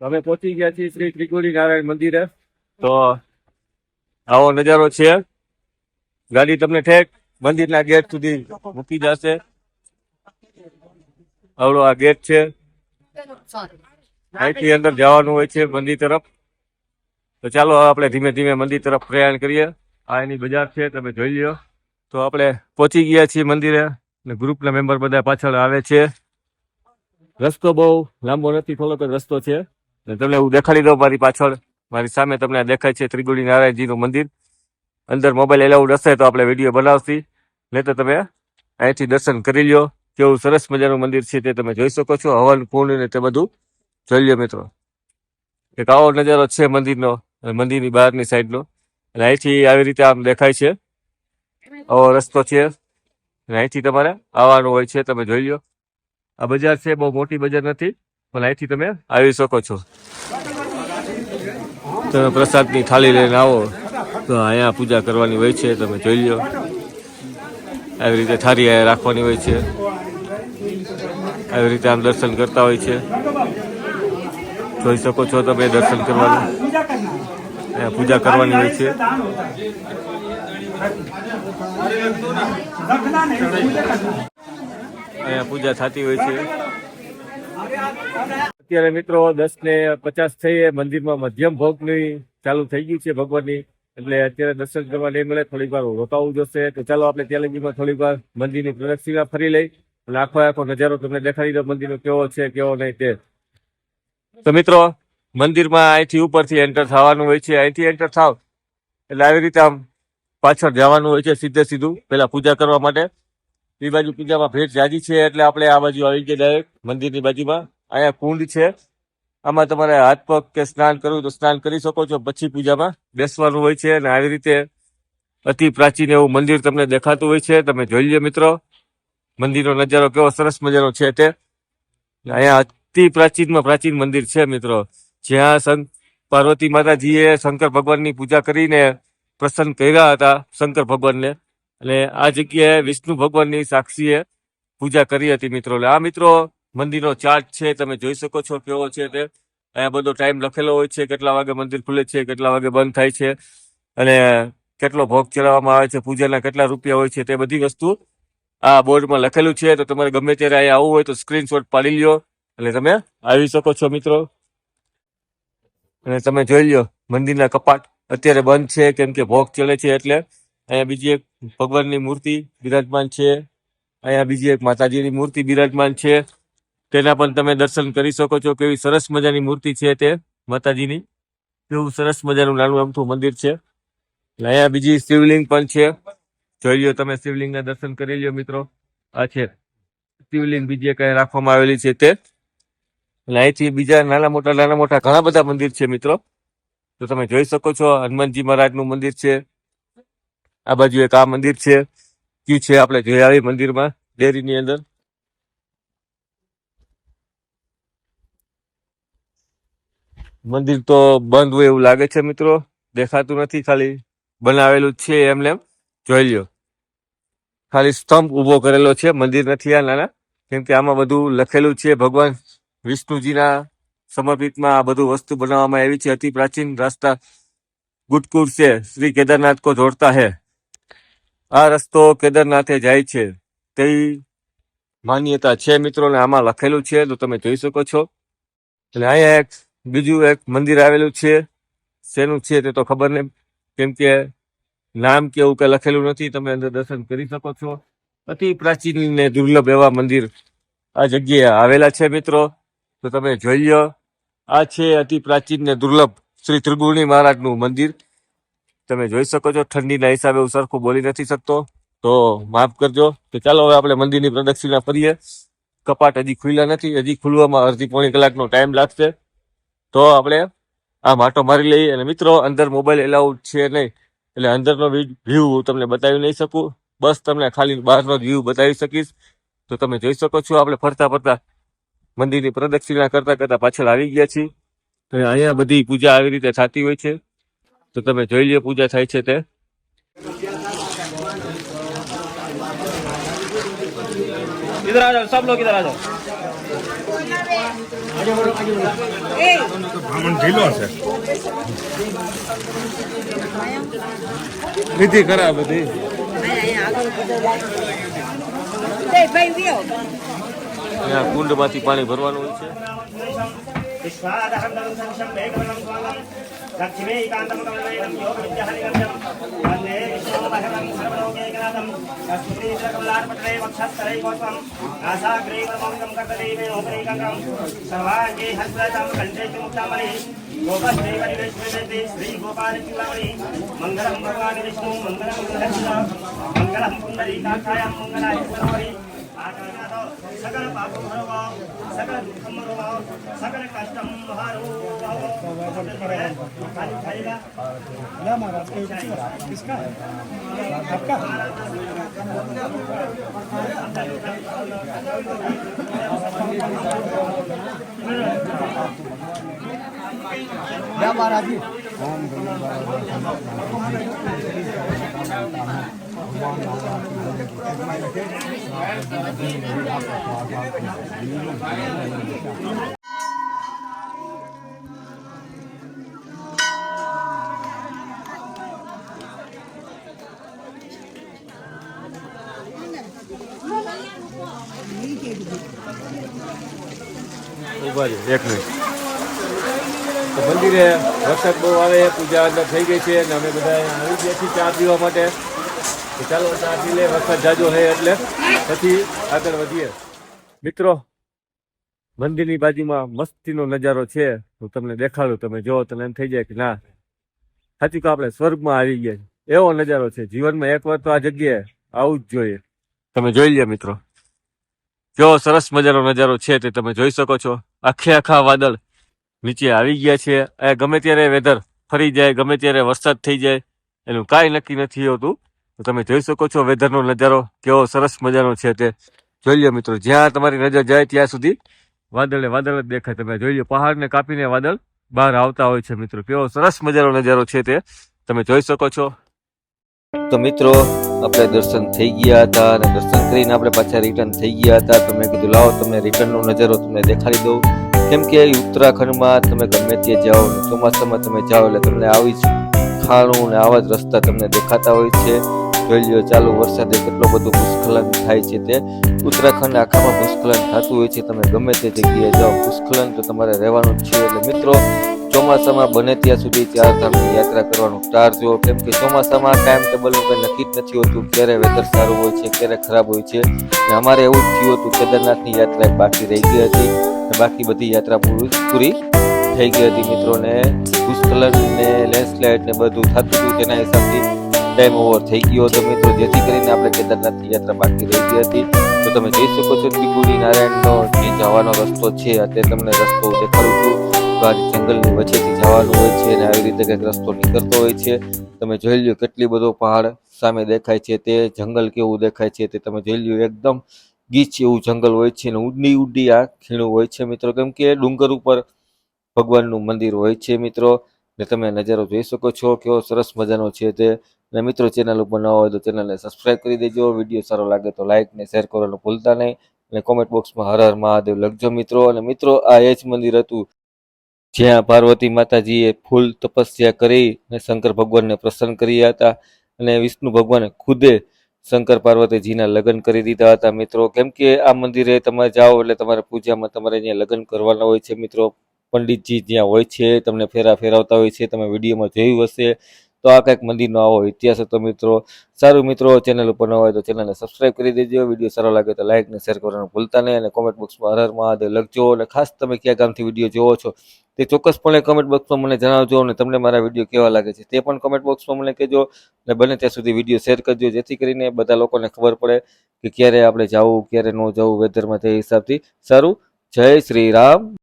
અમે પહોંચી ગયા છીએ શ્રી ત્રિકુડી નારાયણ મંદિરે. તો આવો નજારો છે. ગાડી તમને ઠેક મંદિરના ગેટ સુધી મૂકી જશે. આવડો આ ગેટ છે. અહીંથી અંદર જવાનું હોય છે મંદિર તરફ. તો ચાલો આપણે ધીમે ધીમે મંદિર તરફ પ્રયાણ કરીએ. આ એની બજાર છે, તમે જોઈ લો તો આપણે પહોંચી ગયા છીએ મંદિરે અને ગ્રુપના મેમ્બર બધા પાછળ આવે છે. રસ્તો બહુ લાંબો નથી, થોડોક રસ્તો છે. તમને હું દેખાડી દઉં મારી પાછળ. મારી સામે તમને દેખાય છે ત્રિગુડી નારાયણજીનું મંદિર. અંદર મોબાઈલ એલાઉડ હશે તો આપણે વીડિયો બનાવશી. નહીં તો તમે અહીંથી દર્શન કરી લ્યો. કેવું સરસ મજાનું મંદિર છે તે તમે જોઈ શકો છો. હવન કુંડ ને તે બધું. જોઈ લ્યો મિત્રો. એક આવો નજારો છે મંદિરનો મંદિરની બહારની સાઈડનો. અને અહીંથી આવી રીતે આમ દેખાય છે. આવો રસ્તો છે. અને અહીંથી તમારે આવવાનું હોય છે. તમે જોઈ લો આ બજાર છે, બહુ મોટી બજાર નથી. પણ અહીંથી તમે? આવી શકો છો. તમે પ્રસાદની થાળી લઈને આવો. તો અહીંયા પૂજા કરવાની હોય છે, તમે જોઈ લો આવી રીતે થાળી રાખવાની હોય છે. આવી રીતે આમ દર્શન કરતા હોય છે. જોઈ શકો છો તમે દર્શન કરવાનું. અહીંયા પૂજા કરવાની હોય છે. અહીંયા પૂજા થતી હોય છે. અત્યારે મિત્રો દસ ને પચાસ થઈ મંદિરમાં મધ્યમ ભોગની ચાલુ થઈ ગયું છે ભગવાનની. એટલે અત્યારે દર્શન કરવા નહીં મળે, થોડીક વાર રોકાવું જોશે. તો ચાલો આપણે તેલંગીમાં થોડીક વાર મંદિરની પ્રદક્ષિણા ફરી લઈ અને આખો આખો નજારો તમને દેખાડી દો મંદિરનો કેવો છે, કેવો નહીં તે. તો મિત્રો, મંદિરમાં અહીંથી ઉપરથી એન્ટર થવાનું હોય છે. અહીંથી એન્ટર થાવ. એટલે આવી રીતે આમ પાછળ જવાનું હોય છે, સીધે સીધું. પેલા પૂજા કરવા માટે. એ બાજુ પૂજામાં ભેટ જાજી છે એટલે આપણે આ બાજુ આવી ગયા ડાયરેક્ટ મંદિરની બાજુમાં. અહીંયા કુંડ છે. આમાં તમારે હાથ પગ કે સ્નાન કરવું તો સ્નાન કરી શકો છો. પછી પૂજામાં બેસવાનું હોય છે અને આવી રીતે અતિ પ્રાચીન એવું મંદિર તમને દેખાતું હોય છે. તમે જોઈ લો મિત્રો. મંદિરનો નજારો કેવો સરસ મજાનો છે તે. અહીંયા અતિ પ્રાચીનમાં પ્રાચીન મંદિર છે મિત્રો. જ્યાં સંત પાર્વતી માતાજીએ શંકર ભગવાનની પૂજા કરીને પ્રસન્ન કર્યા હતા શંકર ભગવાનને. અને આ જગ્યાએ વિષ્ણુ ભગવાનની સાક્ષીએ પૂજા કરી હતી મિત્રો. એટલે આ મિત્રો મંદિરનો ચાર્ટ છે, તમે જોઈ શકો છો કેવો છે તે. અહીંયા બધો ટાઈમ લખેલો હોય છે, કેટલા વાગે મંદિર ખુલે છે, કેટલા વાગે બંધ થાય છે, અને કેટલો ભોગ ચડાવવામાં આવે છે, પૂજાના કેટલા રૂપિયા હોય છે તે બધી વસ્તુ આ બોર્ડમાં લખેલું છે. તો તમારે ગમે ત્યારે અહીંયા આવવું હોય તો સ્ક્રીનશોટ પાડી લ્યો. એટલે તમે આવી શકો છો મિત્રો. અને તમે જોઈ લ્યો, મંદિરના કપાટ અત્યારે બંધ છે, કેમ કે ભોગ ચડે છે એટલે. અહીંયા બીજી એક ભગવાનની મૂર્તિ બિરાજમાન છે. અહીંયા બીજી એક માતાજીની મૂર્તિ બિરાજમાન છે. તેના પણ તમે દર્શન કરી શકો છો કેવી સરસ મજાની મૂર્તિ છે તે માતાજીની. કેવું સરસ મજાનું નાનું અમથું મંદિર છે. અહીંયા બીજી શિવલિંગ પણ છે. જોઈ લ્યો તમે શિવલિંગના દર્શન કરી લ્યો મિત્રો. આ છે શિવલિંગ બીજી કઈ રાખવામાં આવેલી છે તે. એટલે અહીંથી બીજા નાના મોટા નાના મોટા ઘણા બધા મંદિર છે મિત્રો. તો તમે જોઈ શકો છો હનુમાનજી મહારાજનું મંદિર છે. આ બાજુ એક આ મંદિર છે. ક્યુ છે આપણે જોઈ આવી મંદિરમાં, ડેરીની અંદર. મંદિર તો બંધ હોય એવું લાગે છે મિત્રો. દેખાતું નથી, ખાલી બનાવેલું છે એમને એમ જોઈ લ્યો. ખાલી સ્તંભ ઊભો કરેલો છે. મંદિર નથી આ નાના. કેમ કે આમાં બધું લખેલું છે ભગવાન વિષ્ણુજીના સમર્પિતમાં આ બધું વસ્તુ બનાવવામાં આવી છે. અતિ પ્રાચીન રાસ્તા ગુટકુર છે. શ્રી કેદારનાથ કો જોડતા હે. આ રસ્તો કેદારનાથે જાય છે. તેવી માન્યતા છે મિત્રો ને આમાં લખેલું છે, તો તમે જોઈ શકો છો. એટલે અહીંયા એક બીજું એક મંદિર આવેલું છે. શેનું છે તે તો ખબર નહીં, કેમ કે નામ કે એવું કંઈ લખેલું નથી, તમે અંદર દર્શન કરી શકો છો. અતિ પ્રાચીન ને દુર્લભ એવા મંદિર આ જગ્યાએ આવેલા છે મિત્રો. તો તમે જોઈ લો, આ છે અતિ પ્રાચીન ને દુર્લભ શ્રી ત્રિગુણી મહારાજનું મંદિર. તમે જોઈ શકો છો, ઠંડીના હિસાબે હું સરખું બોલી નથી શકતો. તો માફ કરજો. તો ચાલો હવે આપણે મંદિરની પ્રદક્ષિણા ફરીએ. કપાટ હજી ખુલ્લા નથી, હજી ખુલવામાં અડધી પોણી કલાકનો ટાઈમ લાગશે. તો આપણે આ માટો મારી લઈએ. અને મિત્રો, અંદર મોબાઈલ એલાઉડ છે નહીં. એટલે અંદરનો વ્યૂ હું તમને બતાવી નહીં શકું. બસ તમને ખાલી બહારનો વ્યૂ બતાવી શકીશ. તો તમે જોઈ શકો છો, આપણે ફરતા ફરતા મંદિરની પ્રદક્ષિણા કરતા કરતા પાછળ આવી ગયા છીએ. તો અહીંયા બધી પૂજા આવી રીતે થતી હોય છે. તો તમે જોઈ લ્યો પૂજા થાય છે તે इधर आ जाओ सब लोग इधर आ जाओ બ્રાહ્મણ ઢીલો છે વિધિ કરા બધી અહીંયા કુંડમાંથી પાણી ભરવાનું હોય છે విశ్వాదహంతం సక్షం వేగవనం స్వాగం లక్ష్మీకాంతముఖమేదం యోగ విద్యహరిగమ్యం వందే విశ్వోభగవం సర్వలోకేకనాథం కస్మృతీశ్వరకమలార్పటరే వక్షస్థలై గోత్వం నాసాగ్రీవమౌనం కర్తదైవే ఉపనీకంగం సర్వాంగే హస్తం కంఠేతి ముక్తామణి గోపశ్రీవరివేశ్వరి శ్రీ గోపాలచిలామణి మంగళం భగవాన్ విష్ణు మంగళం మంగళం పుండరీకాక్షాయాం మంగళాయ సర్వరి. ఆటనాథ సకల పాపం హరవా సకల దుఃఖం హరవా సకల కష్టం హరో खाली खाएगा ઉભા રહ્યો, એક મિનિટ મંદિરે વરસાદ બહુ આવે, પૂજા અંદર થઈ ગઈ છે અને અમે બધા આવી ગયા છીએ ચા પીવા માટે. ચાલો ચા પી લે વરસાદ જાજો હે એટલે. પછી આગળ વધીએ. મિત્રો, મંદિરની બાજુમાં મસ્તીનો નજારો છે. હું તમને દેખાડું, તમે જો તને એમ થઈ જાય કે ના. સાચું કે આપણે, સ્વર્ગમાં આવી ગયા એવો નજારો છે. જીવનમાં એકવાર તો આ જગ્યાએ આવું જ જોઈએ. તમે જોઈ લે મિત્રો. જો સરસ મજાનો નજારો છે તે તમે જોઈ શકો છો. આખે આખા વાદળ. નીચે આવી ગયા છે. એ ગમે ત્યારે વેધર ફરી જાય, ગમે ત્યારે વરસાદ થઈ જાય, એનું કાંઈ નક્કી નથી હોતું. તો તમે જોઈ શકો છો વેધરનો નજારો, કેવો સરસ મજાનો છે તે. જોઈ લો મિત્રો, જ્યાં તમારી નજર જાય ત્યાં સુધી વાદળે વાદળ જ દેખાય. તમે જોઈ લો પહાડને કાપીને વાદળ બહાર આવતા હોય છે મિત્રો. કેવો સરસ મજાનો નજારો છે તે. તમે જોઈ શકો છો. તો મિત્રો, આપણે દર્શન થઈ ગયા હતા અને દર્શન કરીને આપણે પાછા રિટર્ન થઈ ગયા હતા. તો મેં કીધું, લાવો તમને રિટર્નનો નજારો તમને દેખાડી દઉં. કેમ કે ઉત્તરાખંડમાં તમે ગમે ત્યાં જાઓ, ચોમાસામાં તમે જાઓ એટલે તમને આવી જ ખાણું ને આવા જ રસ્તા તમને દેખાતા હોય છે. જોઈ લ્યો, ચાલુ વરસાદે કેટલો બધો ભૂસ્ખલન થાય છે તે. ઉત્તરાખંડ આખામાં ભૂસ્ખલન થતું હોય છે, તમે ગમે તે જગ્યાએ જાઓ, ભૂસ્ખલન તો તમારે રહેવાનું જ છે. એટલે મિત્રો, ચોમાસામાં બને ત્યાં સુધી ચાર ધામની યાત્રા કરવાનું ટાળજો કેમ કે ચોમાસામાં ટાઈમ ટેબલનું કંઈ નક્કી જ નથી હોતું ક્યારે વેધર સારું હોય છે, ક્યારે ખરાબ હોય છે. ને અમારે એવું જ થયું હતું, કેદારનાથની યાત્રા બાકી રહી ગઈ હતી. બાકી બધી યાત્રા પૂરી પૂરી થઈ ગઈ હતી મિત્રોને. ભૂસ્ખલન ને લેન્ડસ્લાઇડ ને બધું થતું હતું, તેના હિસાબથી ટાઈમ ઓવર થઈ ગયો હતો મિત્રો. જેથી કરીને આપણે કેદારનાથની યાત્રા બાકી રહી ગઈ હતી. તો તમે જોઈ શકો છો ત્રિપુરી નારાયણનો જે જવાનો રસ્તો છે, અત્યારે તમને રસ્તો દેખાડું છું. જંગલની વચ્ચેથી જવાનું હોય છે અને આવી રીતે કંઈક રસ્તો નીકળતો હોય છે. તમે જોઈ લ્યો કેટલી બધો પહાડ સામે દેખાય છે, તે જંગલ કેવું દેખાય છે તે તમે જોઈ લ્યો એકદમ ગીચ એવું જંગલ હોય છે અને ઉડી ઉડી આ ખીણું હોય છે મિત્રો. કેમ કે ડુંગર ઉપર ભગવાનનું મંદિર હોય છે મિત્રો. ને તમે નજારો જોઈ શકો છો. કેવો સરસ મજાનો છે તે. અને મિત્રો ચેનલ ઉપર ન હોય તો ચેનલને સબસ્ક્રાઈબ કરી દેજો. વીડિયો સારો લાગે તો લાઇક ને શેર કરવાનું ભૂલતા નહીં. અને કોમેન્ટ બોક્સમાં હર હર મહાદેવ લખજો મિત્રો. અને મિત્રો, આ એ જ મંદિર હતું જ્યાં પાર્વતી માતાજીએ ફૂલ તપસ્યા કરી અને શંકર ભગવાનને પ્રસન્ન કર્યા હતા. અને વિષ્ણુ ભગવાને ખુદે શંકર પાર્વતીજીના લગ્ન કરી દીધા હતા. મિત્રો, કેમ કે આ મંદિરે તમે જાઓ એટલે તમારે પૂજામાં તમારે અહીંયા લગ્ન કરવાના હોય છે મિત્રો, પંડિતજી જ્યાં હોય છે, તમને ફેરા ફેરવતા હોય છે, તમે વિડીયોમાં જોયું હશે. તો આ કંઈક મંદિરનો આવો ઇતિહાસ હતો મિત્રો. સારું મિત્રો ચેનલ ઉપર ન હોય તો ચેનલને સબસ્ક્રાઇબ કરી દેજો. વીડિયો સારો લાગે તો લાઇક ને શેર કરવાનું ભૂલતા નહીં અને કોમેન્ટ બોક્સમાં હર હર મહાદેવ લખજો અને ખાસ તમે કયા ગામથી વીડિયો જોવો છો તે ચોક્કસપણે કોમેન્ટ બોક્સમાં મને જણાવજો અને તમને મારા વીડિયો કેવા લાગે છે તે પણ કોમેન્ટ બોક્સમાં મને કહેજો અને બને ત્યાં સુધી વીડિયો શેર કરજો. જેથી કરીને બધા લોકોને ખબર પડે કે ક્યારે આપણે જવું, ક્યારે ન જવું વેધરમાં તે હિસાબથી. સારું, જય શ્રી રામ.